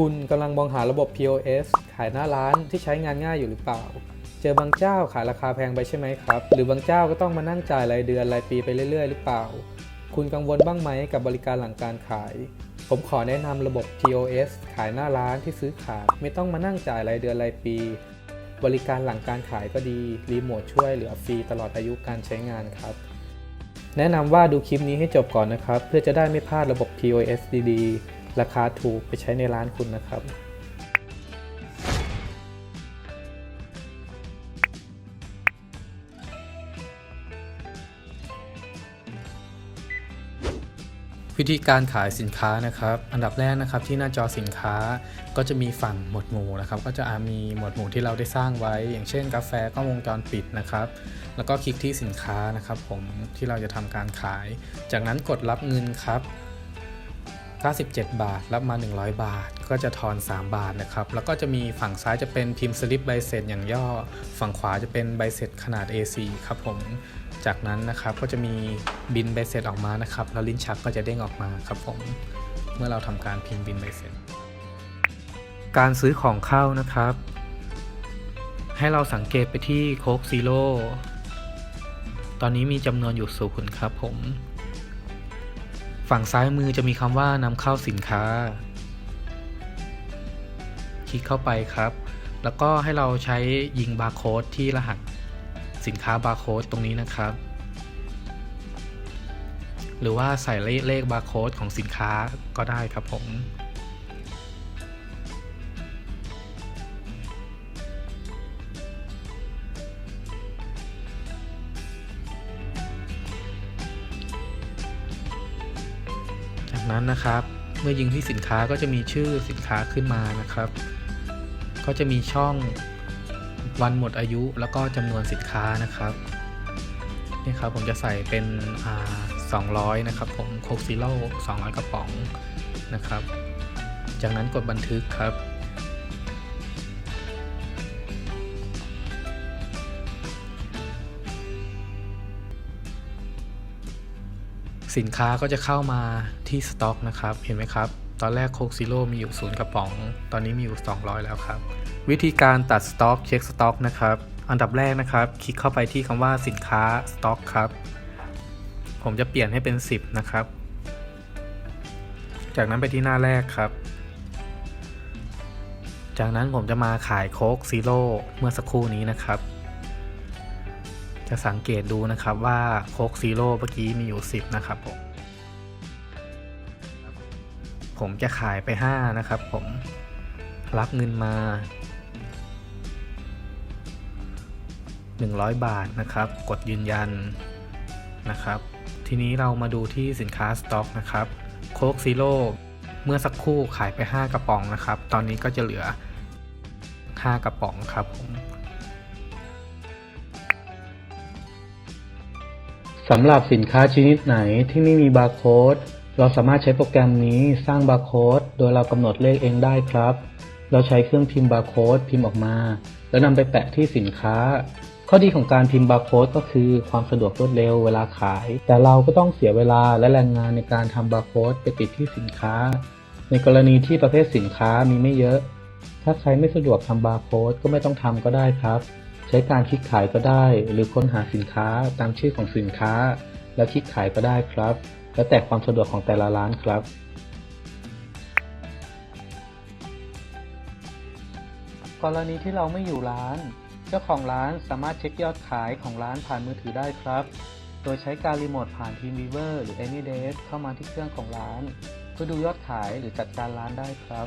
คุณกำลังมองหาระบบ POS ขายหน้าร้านที่ใช้งานง่ายอยู่หรือเปล่า เจอบางเจ้าขายราคาแพงไปใช่ไหมครับ หรือบางเจ้าก็ต้องมานั่งจ่ายรายเดือนรายปีไปเรื่อยๆ หรือเปล่า คุณกังวลบ้างไหมกับบริการหลังการขาย ผมขอแนะนำระบบ POS ขายหน้าร้านที่ซื้อขายไม่ต้องมานั่งจ่ายรายเดือนรายปี บริการหลังการขายก็ดีรีโมทช่วยเหลือฟรีตลอดอายุการใช้งานครับ แนะนำว่าดูคลิปนี้ให้จบก่อนนะครับเพื่อจะได้ไม่พลาดระบบ POS ดีๆ ราคาถูกไปใช้ในร้านคุณนะครับวิธีการขายสินค้านะครับ อันดับแรกนะครับที่หน้าจอสินค้าก็จะมีฝั่งหมวดหมู่นะครับ ก็จะมีหมวดหมู่ที่เราได้สร้างไว้ อย่างเช่น กาแฟกล้องวงจรปิดนะครับ แล้วก็คลิกที่สินค้านะครับ ผมที่เราจะทำการขาย จากนั้นกดรับเงินครับ 97บาท รับมา 100 บาท ก็จะทอน 3 บาทนะครับ แล้วก็จะมีฝั่งซ้ายจะเป็นพิมพ์สลิปใบเสร็จอย่างย่อ ฝั่งขวาจะเป็นใบเสร็จขนาด A4 ครับผม จากนั้นนะครับก็จะมีบินใบเสร็จออกมานะครับ แล้วลิ้นชักก็จะเด้งออกมาครับผม เมื่อเราทำการพิมพ์บินใบเสร็จ การซื้อของเข้านะครับ ให้เราสังเกตไปที่โคกซีโร่ ตอนนี้มีจำนวนอยู่ศูนย์ครับผม ฝั่งซ้ายมือจะมีคำว่านำเข้าสินค้า คลิกเข้าไปครับ แล้วก็ให้เราใช้ยิงบาร์โค้ดที่รหัสสินค้าบาร์โค้ดตรงนี้นะครับ หรือว่าใส่เลขเลขบาร์โค้ดของสินค้าก็ได้ครับผม นั้นนะครับ เมื่อยิงที่สินค้าก็จะมีชื่อสินค้าขึ้นมานะครับ ก็จะมีช่องวันหมดอายุแล้วก็จำนวนสินค้านะครับนี่ครับผมจะใส่เป็น200 นะครับ ผมโคกซิโร่200 กระป๋องนะครับ จากนั้นกดบันทึกครับ สินค้าก็จะเข้ามาที่สต็อกนะครับ เห็นไหมครับ ตอนแรกโคกซิโร่มีอยู่ศูนย์กระป๋อง ตอนนี้มีอยู่ 200 แล้วครับ วิธีการตัดสต็อกเช็คสต็อกนะครับ อันดับแรกนะครับ คลิกเข้าไปที่คำว่าสินค้าสต็อกครับ ผมจะเปลี่ยนให้เป็น 10 นะครับ จากนั้นไปที่หน้าแรกครับ จากนั้นผมจะมาขายโคกซีโร่เมื่อสักครู่นี้นะครับ จะสังเกตดูนะครับว่าโคกซีโร่เมื่อกี้มีอยู่ 10 นะครับผม ผมจะขายไป 5 นะครับผม รับเงินมา 100 บาทนะครับ กดยืนยันนะครับ ทีนี้เรามาดูที่สินค้าสต็อกนะครับโคกซีโร่เมื่อสักครู่ขายไป 5 กระป๋องนะครับ ตอนนี้ก็จะเหลือ 5 กระป๋องครับผม สำหรับสินค้าชนิดไหนที่ไม่มีบาร์โค้ด เราสามารถใช้โปรแกรมนี้สร้างบาร์โค้ดโดยเรากำหนดเลขเองได้ครับ เราใช้เครื่องพิมพ์บาร์โค้ดพิมพ์ออกมา แล้วนำไปแปะที่สินค้า ข้อดีของการพิมพ์บาร์โค้ดก็คือความสะดวกรวดเร็วเวลาขาย แต่เราก็ต้องเสียเวลาและแรงงานในการทำบาร์โค้ดไปติดที่สินค้า ในกรณีที่ประเภทสินค้ามีไม่เยอะ ถ้าใครไม่สะดวกทำบาร์โค้ดก็ไม่ต้องทำก็ได้ครับ ใช้การคลิกขายก็ได้ หรือค้นหาสินค้าตามชื่อของสินค้า แล้วคลิกขายก็ได้ครับ แล้วแต่ความสะดวกของแต่ละร้านครับกรณีที่เราไม่อยู่ร้าน เจ้าของร้านสามารถเช็คยอดขายของร้านผ่านมือถือได้ครับ โดยใช้การรีโมทผ่าน TeamViewer หรือ AnyDesk เข้ามาที่เครื่องของร้าน เพื่อดูยอดขายหรือจัดการร้านได้ครับ